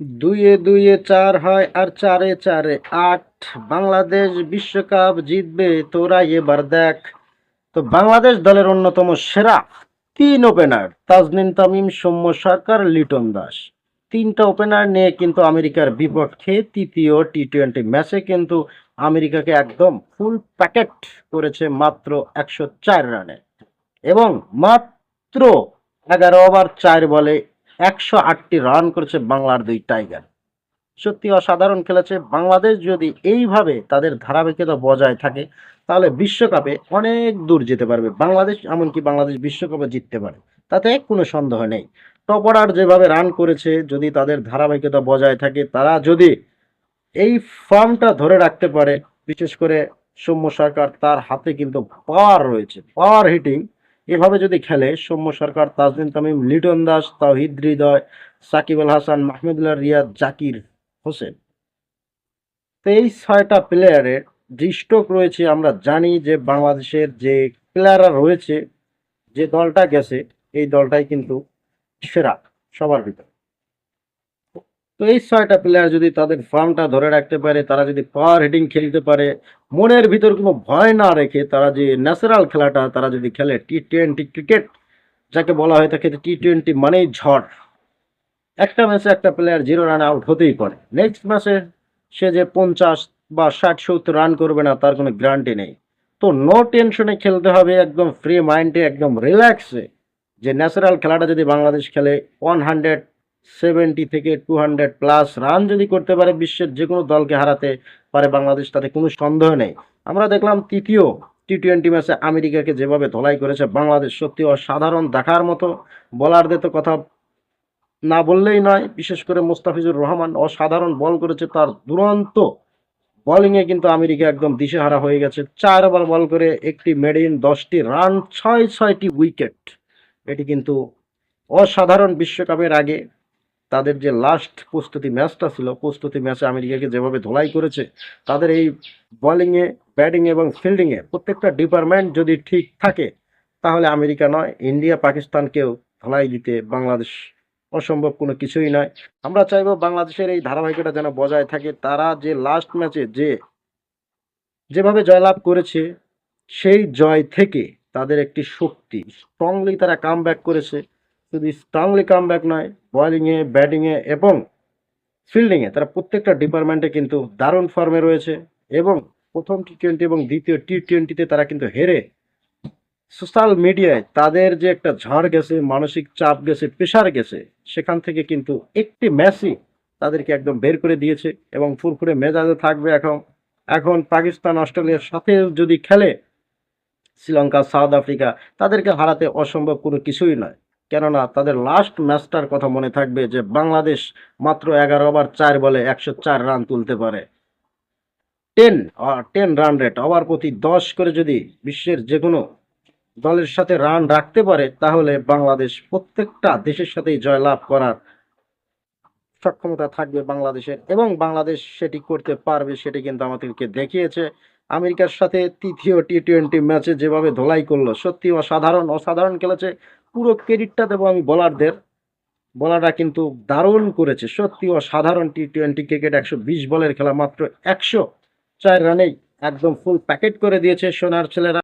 দুইয়ে দুইয়ে চার হয় আর চারে চারে আট। বাংলাদেশ বিশ্বকাপ জিতবে, তোরা এবার দেখ। তো বাংলাদেশ দলের অন্যতম সেরা তিন ওপেনার তাজনিন তামিম, সৌম্য সরকার, লিটন দাস। তিনটা ওপেনার নিয়ে কিন্তু আমেরিকার বিপক্ষে তৃতীয় টি টোয়েন্টি ম্যাচে কিন্তু আমেরিকাকে একদম ফুল প্যাকেট করেছে মাত্র একশো চার রানে। এবং মাত্র এগারো ওভার চার বলে একশো আটটি রান করেছে বাংলার দুই টাইগার সত্যি অসাধারণ খেলেছে বাংলাদেশ যদি এইভাবে তাদের ধারাবাহিকতা বজায় থাকে, তাহলে বিশ্বকাপে অনেক দূর যেতে পারবে। বাংলাদেশ, এমনকি বাংলাদেশ বিশ্বকাপে জিততে পারে, তাতে কোনো সন্দেহ নেই। টপ অর্ডার যেভাবে রান করেছে, যদি তাদের ধারাবাহিকতা বজায় থাকে, তারা যদি এই ফর্মটা ধরে রাখতে পারে, বিশেষ করে সৌম্য সরকার তার হাতে কিন্তু পাওয়ার রয়েছে পাওয়ার হিটিং এভাবে যদি খেলে, সৌম্য সরকার, তাজদিন তামিম, লিটন দাস তাহিদ হৃদয়, সাকিব আল হাসান, মাহমুদুল্লাহ রিয়াদ, জাকির হোসেন। তো এই ছয়টা প্লেয়ারের যে স্ট্রোক রয়েছে, আমরা জানি যে বাংলাদেশের যে প্লেয়াররা রয়েছে, যে দলটা গেছে, এই দলটাই কিন্তু সেরা সবার ভিতরে। তো এই ছয়টা প্লেয়ার যদি তাদের ফর্মটা ধরে রাখতে পারে, তারা যদি পাওয়ার হিটিং খেলতে পারে, মনের ভিতর কোনো ভয় না রেখে তারা যে ন্যাচারাল খেলাটা, তারা যদি খেলে টি টোয়েন্টি ক্রিকেট যাকে বলা হয়ে থাকে টি টোয়েন্টি মানেই ঝড়। একটা ম্যাচে একটা প্লেয়ার জিরো রান আউট হতেই পারে। নেক্সট ম্যাচে সে যে পঞ্চাশ বা ষাট, সত্তর রান করবে না, তার কোনো গ্যারান্টি নেই। তো নো টেনশনে খেলতে হবে একদম ফ্রি মাইন্ডে একদম রিল্যাক্সে যে ন্যাচারাল খেলাটা যদি বাংলাদেশ খেলে ওয়ান হান্ড্রেড সেভেন্টি থেকে টু হান্ড্রেড প্লাস রান যদি করতে পারে বিশ্বের যে কোনো দলকে হারাতে পারে বাংলাদেশ, তাতে কোনো সন্দেহ নেই। আমরা দেখলাম তৃতীয় টি টোয়েন্টি ম্যাচে আমেরিকাকে যেভাবে ধলাই করেছে, বাংলাদেশ সত্যি অসাধারণ দেখার মতো। বলারদের তো কথা না বললেই নয়, বিশেষ করে মুস্তাফিজুর রহমান অসাধারণ বল করেছে, তার দুরন্ত বলিংয়ে কিন্তু আমেরিকা একদম দিশেহারা হয়ে গেছে। চার ওভার বল করে একটি মেডিন দশটি রান ছয় ছয়টি উইকেট এটি কিন্তু অসাধারণ বিশ্বকাপের আগে তাদের যে লাস্ট প্রস্তুতি ম্যাচটা ছিল, প্রস্তুতি ম্যাচে আমেরিকাকে যেভাবে ধোলাই করেছে, তাদের এই বোলিংয়ে ব্যাটিং এবং ফিল্ডিংয়ে প্রত্যেকটা ডিপার্টমেন্ট যদি ঠিক থাকে, তাহলে আমেরিকা নয়, ইন্ডিয়া, পাকিস্তানকেও ধোলাই দিতে বাংলাদেশ অসম্ভব কোনো কিছুই নয়। আমরা চাইব বাংলাদেশের এই ধারাবাহিকতা যেন বজায় থাকে। তারা যে লাস্ট ম্যাচে যে, যেভাবে জয়লাভ করেছে, সেই জয় থেকে তাদের একটি শক্তি স্ট্রংলি তারা কাম করেছে। শুধু স্ট্রংলি কাম ব্যাক নয় বোলিংয়ে ব্যাটিংয়ে এবং ফিল্ডিংয়ে তারা প্রত্যেকটা ডিপার্টমেন্টে কিন্তু দারুণ ফর্মে রয়েছে এবং প্রথম টি টোয়েন্টি এবং দ্বিতীয় টি টোয়েন্টিতে তারা কিন্তু হেরে। সোশ্যাল মিডিয়ায় তাদের যে একটা ঝড় গেছে, মানসিক চাপ গেছে প্রেশার গেছে, সেখান থেকে কিন্তু একটি ম্যাচই তাদেরকে একদম বের করে দিয়েছে এবং ফুরফুরে মেজাজে থাকবে এখন। এখন পাকিস্তান, অস্ট্রেলিয়ার সাথে যদি খেলে, শ্রীলঙ্কা, সাউথ আফ্রিকা, তাদেরকে হারাতে অসম্ভব কোনো কিছুই নয়। কেননা তাদের লাস্ট ম্যাচটার কথা মনে থাকবে যে বাংলাদেশ মাত্র এগারো ওভার চার বলে একশো চার রান তুলতে পারে। Ten ten run rate over প্রতি দশ করে যদি বিশ্বের যে কোনো দলের সাথে রান রাখতে পারে, তাহলে বাংলাদেশ প্রত্যেকটা দেশের সাথেই জয়লাভ করার সক্ষমতা থাকবে বাংলাদেশের এবং বাংলাদেশ সেটি করতে পারবে সেটি কিন্তু আমাদেরকে দেখিয়েছে। আমেরিকার সাথে তৃতীয় টি টোয়েন্টি ম্যাচে যেভাবে ধোলাই করল সত্যি অসাধারণ। অসাধারণ খেলেছে পুরো ক্রেডিটটা দেবো আমি বলারদের বলাররা কিন্তু দারুণ করেছে সত্যি অসাধারণ টি টোয়েন্টি ক্রিকেট একশো বিশ বলের খেলা, মাত্র একশো চার রানেই একদম ফুল প্যাকেট করে দিয়েছে সোনার ছেলেরা।